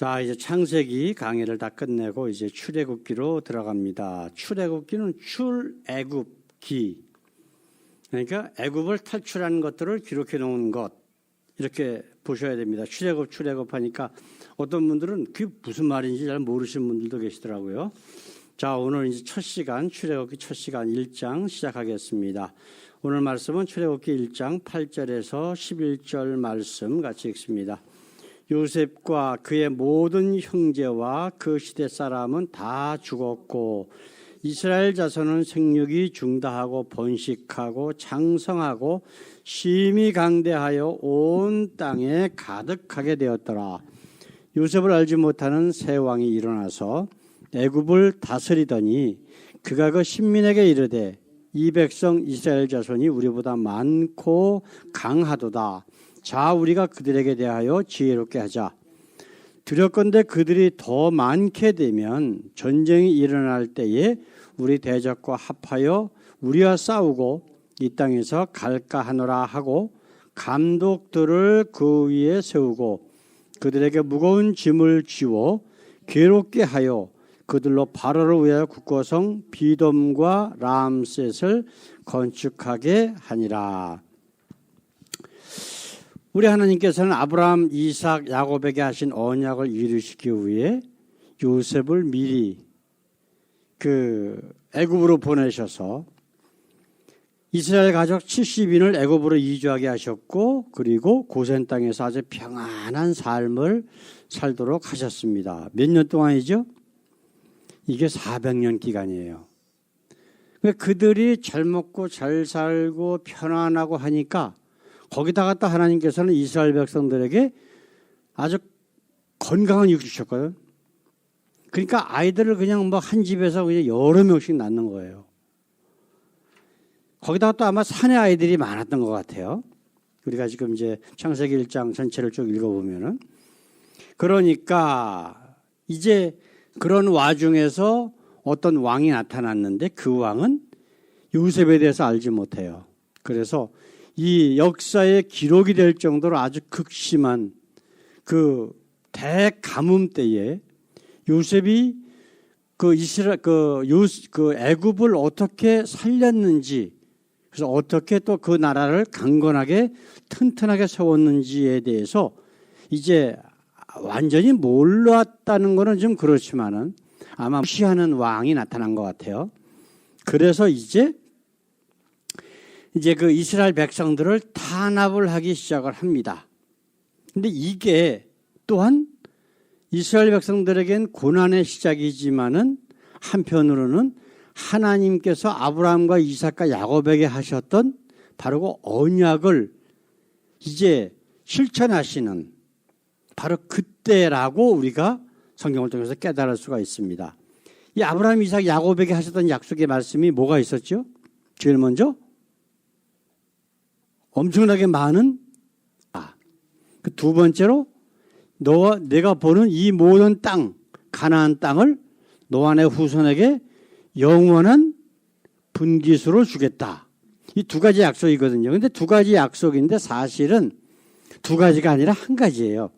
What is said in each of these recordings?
자, 이제 창세기 강의를 다 끝내고 이제 출애굽기로 들어갑니다. 출애굽기는 출애굽기. 그러니까 애굽을 탈출하는 것들을 기록해 놓은 것. 이렇게 보셔야 됩니다. 출애굽 출애굽 하니까 어떤 분들은 그게 무슨 말인지 잘 모르시는 분들도 계시더라고요. 자, 오늘 이제 첫 시간 출애굽기 첫 시간 1장 시작하겠습니다. 오늘 말씀은 출애굽기 1장 8절에서 11절 말씀 같이 읽습니다. 요셉과 그의 모든 형제와 그 시대 사람은 다 죽었고 이스라엘 자손은 생육이 중다하고 번식하고 장성하고 심히 강대하여 온 땅에 가득하게 되었더라. 요셉을 알지 못하는 새 왕이 일어나서 애굽을 다스리더니 그가 그 신민에게 이르되 이 백성 이스라엘 자손이 우리보다 많고 강하도다. 자 우리가 그들에게 대하여 지혜롭게 하자. 두렵건대 그들이 더 많게 되면 전쟁이 일어날 때에 우리 대적과 합하여 우리와 싸우고 이 땅에서 갈까 하노라 하고 감독들을 그 위에 세우고 그들에게 무거운 짐을 지워 괴롭게 하여 그들로 바로를 위하여 국고성 비돔과 람셋을 건축하게 하니라. 우리 하나님께서는 아브라함, 이삭, 야곱에게 하신 언약을 이루시기 위해 요셉을 미리 그 애굽으로 보내셔서 이스라엘 가족 70인을 애굽으로 이주하게 하셨고 그리고 고센 땅에서 아주 평안한 삶을 살도록 하셨습니다. 몇 년 동안이죠? 이게 400년 기간이에요. 그들이 잘 먹고 잘 살고 편안하고 하니까 거기다가 또 하나님께서는 이스라엘 백성들에게 아주 건강한 육을 주셨거든. 그러니까 아이들을 그냥 뭐 한 집에서 그냥 여러 명씩 낳는 거예요. 거기다가 또 아마 산의 아이들이 많았던 것 같아요. 우리가 지금 이제 창세기 1장 전체를 쭉 읽어보면은. 그러니까 이제 그런 와중에서 어떤 왕이 나타났는데 그 왕은 요셉에 대해서 알지 못해요. 그래서 이 역사의 기록이 될 정도로 아주 극심한 그 대가뭄 때에 요셉이 그 이스라 그요그 그 애굽을 어떻게 살렸는지 그래서 어떻게 또 그 나라를 강건하게 튼튼하게 세웠는지에 대해서 이제 완전히 몰랐다는 거는 좀 그렇지만은 아마 무시하는 왕이 나타난 것 같아요. 그래서 이제 이제 그 이스라엘 백성들을 탄압을 하기 시작을 합니다. 근데 이게 또한 이스라엘 백성들에겐 고난의 시작이지만은 한편으로는 하나님께서 아브라함과 이삭과 야곱에게 하셨던 바로 그 언약을 이제 실천하시는 바로 그때라고 우리가 성경을 통해서 깨달을 수가 있습니다. 이 아브라함, 이삭, 야곱에게 하셨던 약속의 말씀이 뭐가 있었죠? 제일 먼저 엄청나게 많은 아, 그 두 번째로 너와 내가 보는 이 모든 땅, 가나안 땅을 너와 내 후손에게 영원한 분기수로 주겠다. 이 두 가지 약속이거든요. 근데 두 가지 약속인데 사실은 두 가지가 아니라 한 가지예요.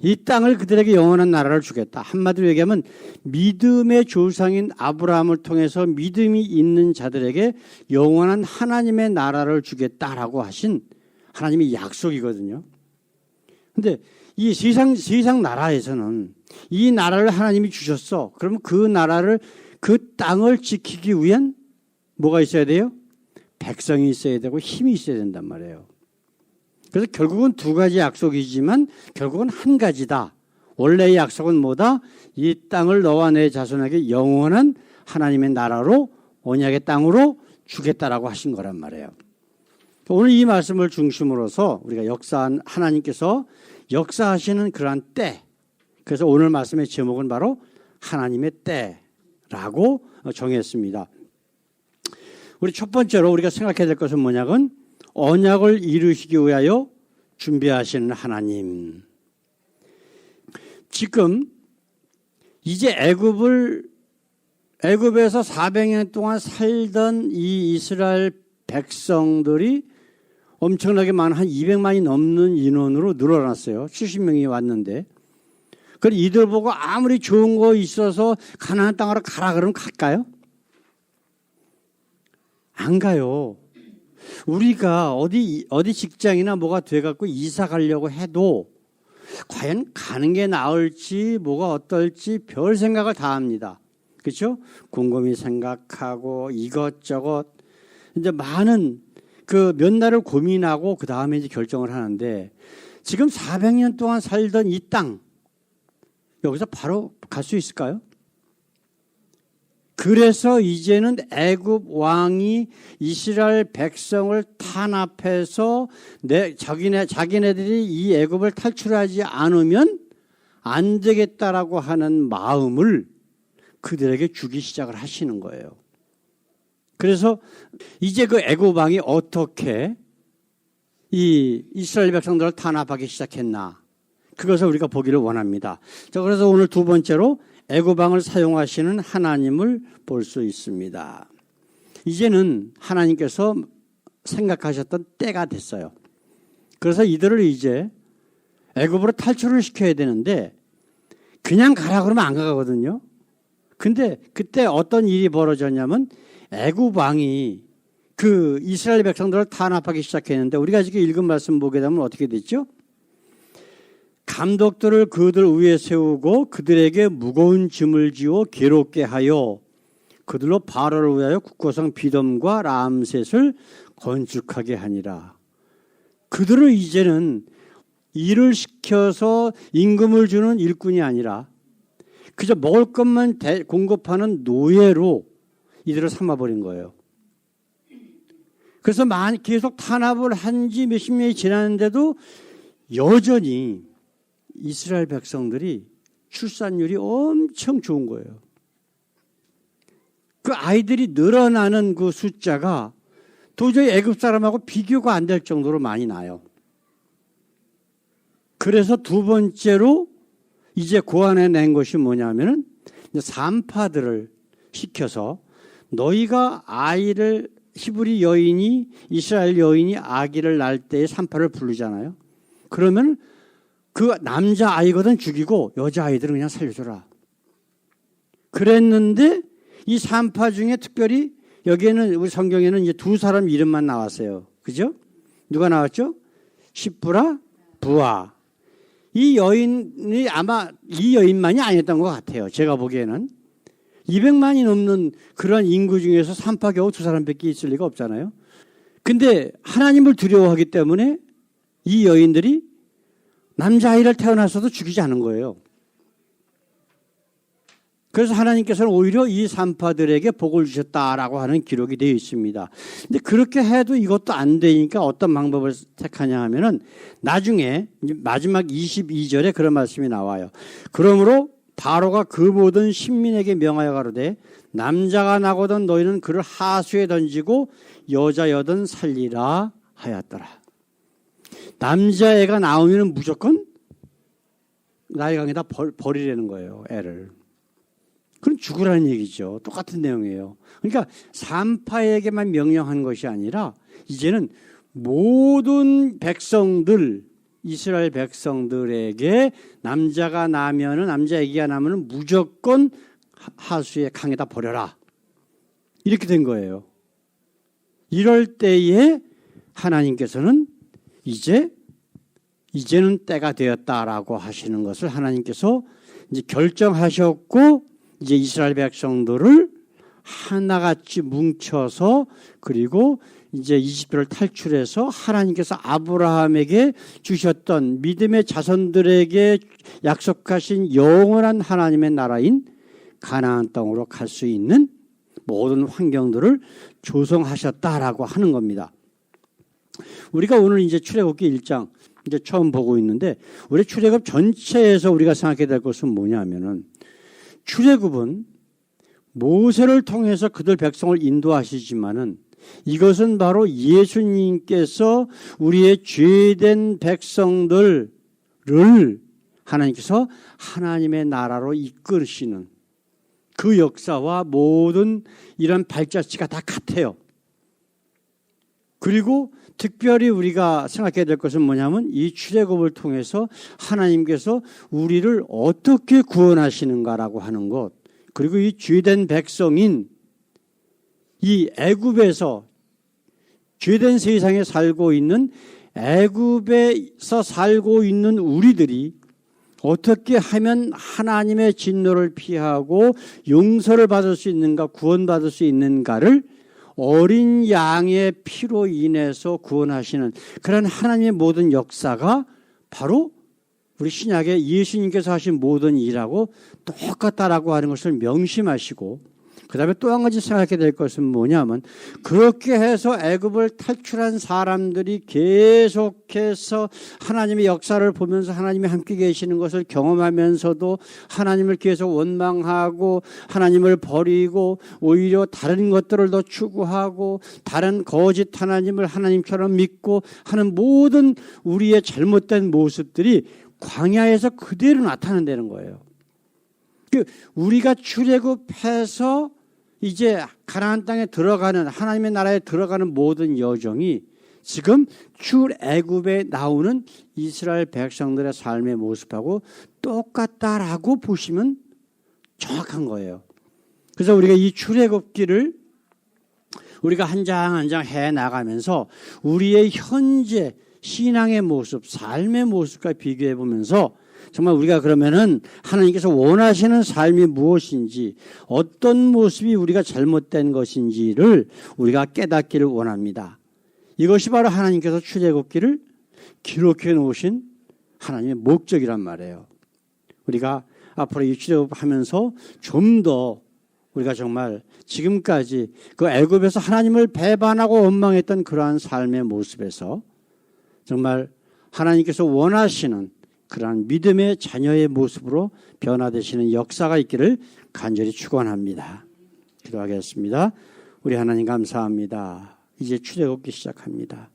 이 땅을 그들에게 영원한 나라를 주겠다. 한마디로 얘기하면 믿음의 조상인 아브라함을 통해서 믿음이 있는 자들에게 영원한 하나님의 나라를 주겠다라고 하신 하나님의 약속이거든요. 근데 이 세상, 세상 나라에서는 이 나라를 하나님이 주셨어. 그러면 그 나라를 그 땅을 지키기 위한 뭐가 있어야 돼요? 백성이 있어야 되고 힘이 있어야 된단 말이에요. 그래서 결국은 두 가지 약속이지만 결국은 한 가지다. 원래의 약속은 뭐다? 이 땅을 너와 내 자손에게 영원한 하나님의 나라로 언약의 땅으로 주겠다라고 하신 거란 말이에요. 오늘 이 말씀을 중심으로서 우리가 역사한 하나님께서 역사하시는 그러한 때. 그래서 오늘 말씀의 제목은 바로 하나님의 때라고 정했습니다. 우리 첫 번째로 우리가 생각해야 될 것은 뭐냐면 언약을 이루시기 위하여 준비하시는 하나님. 지금 이제 애굽을 애굽에서 400년 동안 살던 이 이스라엘 백성들이 엄청나게 많은 한 200만이 넘는 인원으로 늘어났어요. 70명이 왔는데 그럼 이들 보고 아무리 좋은 거 있어서 가나안 땅으로 가라 그러면 갈까요? 안 가요. 우리가 어디 어디 직장이나 뭐가 돼 갖고 이사 가려고 해도 과연 가는 게 나을지 뭐가 어떨지 별 생각을 다 합니다. 그렇죠? 곰곰이 생각하고 이것저것 이제 많은 그 몇 날을 고민하고 그 다음에 이제 결정을 하는데 지금 400년 동안 살던 이 땅 여기서 바로 갈 수 있을까요? 그래서 이제는 애굽 왕이 이스라엘 백성을 탄압해서 내 자기네 자기네들이 이 애굽을 탈출하지 않으면 안 되겠다라고 하는 마음을 그들에게 주기 시작을 하시는 거예요. 그래서 이제 그 애굽 왕이 어떻게 이 이스라엘 백성들을 탄압하기 시작했나 그것을 우리가 보기를 원합니다. 자 그래서 오늘 두 번째로 애고방을 사용하시는 하나님을 볼 수 있습니다. 이제는 하나님께서 생각하셨던 때가 됐어요. 그래서 이들을 이제 애굽으로 탈출을 시켜야 되는데 그냥 가라 그러면 안 가거든요. 근데 그때 어떤 일이 벌어졌냐면 애굽 왕이 그 이스라엘 백성들을 탄압하기 시작했는데 우리가 지금 읽은 말씀 보게 되면 어떻게 됐죠? 감독들을 그들 위에 세우고 그들에게 무거운 짐을 지어 괴롭게 하여 그들로 바로를 위하여 국고성 비돔과 람셋을 건축하게 하니라. 그들을 이제는 일을 시켜서 임금을 주는 일꾼이 아니라 그저 먹을 것만 공급하는 노예로 이들을 삼아버린 거예요. 그래서 계속 탄압을 한 지 몇십 년이 지났는데도 여전히 이스라엘 백성들이 출산율이 엄청 좋은 거예요. 그 아이들이 늘어나는 그 숫자가 도저히 애굽 사람하고 비교가 안 될 정도로 많이 나요. 그래서 두 번째로 이제 고안해 낸 것이 뭐냐면은 산파들을 시켜서 너희가 아이를 히브리 여인이 이스라엘 여인이 아기를 낳을 때에 산파를 부르잖아요. 그러면 그 남자 아이거든 죽이고 여자 아이들은 그냥 살려줘라. 그랬는데 이 산파 중에 특별히 여기에는 우리 성경에는 이제 두 사람 이름만 나왔어요. 그죠? 누가 나왔죠? 시프라 부아. 이 여인이 아마 이 여인만이 아니었던 것 같아요. 제가 보기에는 200만이 넘는 그런 인구 중에서 산파 겨우 두 사람밖에 있을 리가 없잖아요. 근데 하나님을 두려워하기 때문에 이 여인들이 남자아이를 태어났어도 죽이지 않은 거예요. 그래서 하나님께서는 오히려 이 산파들에게 복을 주셨다라고 하는 기록이 되어 있습니다. 근데 그렇게 해도 이것도 안 되니까 어떤 방법을 택하냐 하면은 나중에 마지막 22절에 그런 말씀이 나와요. 그러므로 바로가 그 모든 신민에게 명하여 가로되 남자가 나거든 너희는 그를 하수에 던지고 여자여든 살리라 하였더라. 남자애가 나오면 무조건 나이강에다 버리라는 거예요, 애를. 그럼 죽으라는 얘기죠. 똑같은 내용이에요. 그러니까 산파에게만 명령한 것이 아니라 이제는 모든 백성들 이스라엘 백성들에게 남자가 나면은 남자 애기가 나면은 무조건 하수의 강에다 버려라. 이렇게 된 거예요. 이럴 때에 하나님께서는 이제 이제는 때가 되었다라고 하시는 것을 하나님께서 이제 결정하셨고 이제 이스라엘 백성들을 하나같이 뭉쳐서 그리고 이제 이집트를 탈출해서 하나님께서 아브라함에게 주셨던 믿음의 자손들에게 약속하신 영원한 하나님의 나라인 가나안 땅으로 갈 수 있는 모든 환경들을 조성하셨다라고 하는 겁니다. 우리가 오늘 이제 출애굽기 1장 이제 처음 보고 있는데 우리 출애굽 전체에서 우리가 생각해야 될 것은 뭐냐면은 출애굽은 모세를 통해서 그들 백성을 인도하시지만은 이것은 바로 예수님께서 우리의 죄된 백성들을 하나님께서 하나님의 나라로 이끌으시는 그 역사와 모든 이런 발자취가 다 같아요. 그리고 특별히 우리가 생각해야 될 것은 뭐냐면 이 출애굽을 통해서 하나님께서 우리를 어떻게 구원하시는가라고 하는 것. 그리고 이 죄된 백성인 이 애굽에서 죄된 세상에 살고 있는 애굽에서 살고 있는 우리들이 어떻게 하면 하나님의 진노를 피하고 용서를 받을 수 있는가, 구원받을 수 있는가를 어린 양의 피로 인해서 구원하시는 그런 하나님의 모든 역사가 바로 우리 신약에 예수님께서 하신 모든 일하고 똑같다라고 하는 것을 명심하시고 그 다음에 또 한 가지 생각해야 될 것은 뭐냐면 그렇게 해서 애굽을 탈출한 사람들이 계속해서 하나님의 역사를 보면서 하나님이 함께 계시는 것을 경험하면서도 하나님을 계속 원망하고 하나님을 버리고 오히려 다른 것들을 더 추구하고 다른 거짓 하나님을 하나님처럼 믿고 하는 모든 우리의 잘못된 모습들이 광야에서 그대로 나타난다는 거예요. 그 우리가 출애굽해서 이제 가나안 땅에 들어가는 하나님의 나라에 들어가는 모든 여정이 지금 출애굽에 나오는 이스라엘 백성들의 삶의 모습하고 똑같다라고 보시면 정확한 거예요. 그래서 우리가 이 출애굽기를 우리가 한 장 한 장 해 나가면서 우리의 현재 신앙의 모습, 삶의 모습과 비교해 보면서 정말 우리가 그러면은 하나님께서 원하시는 삶이 무엇인지 어떤 모습이 우리가 잘못된 것인지를 우리가 깨닫기를 원합니다. 이것이 바로 하나님께서 출애굽기를 기록해 놓으신 하나님의 목적이란 말이에요. 우리가 앞으로 이 출애굽하면서 좀 더 우리가 정말 지금까지 그 애굽에서 하나님을 배반하고 원망했던 그러한 삶의 모습에서 정말 하나님께서 원하시는 그러한 믿음의 자녀의 모습으로 변화되시는 역사가 있기를 간절히 축원합니다. 기도하겠습니다. 우리 하나님 감사합니다. 이제 출애굽기 시작합니다.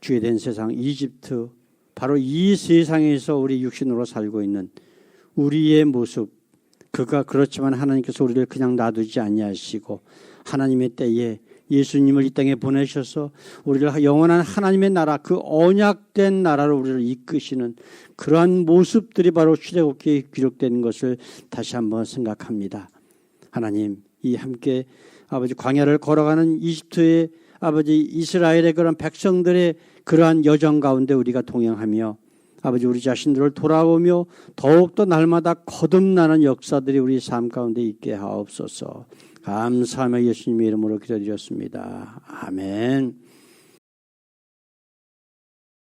죄된 세상 이집트 바로 이 세상에서 우리 육신으로 살고 있는 우리의 모습 그가 그렇지만 하나님께서 우리를 그냥 놔두지 아니하시고 하나님의 때에 예수님을 이 땅에 보내셔서 우리를 영원한 하나님의 나라 그 언약된 나라로 우리를 이끄시는 그러한 모습들이 바로 출애굽기에 기록된 것을 다시 한번 생각합니다. 하나님 이 함께 아버지 광야를 걸어가는 이집트의 아버지 이스라엘의 그런 백성들의 그러한 여정 가운데 우리가 동행하며 아버지 우리 자신들을 돌아보며 더욱더 날마다 거듭나는 역사들이 우리 삶 가운데 있게 하옵소서. 감사하며 예수님의 이름으로 기도드렸습니다. 아멘.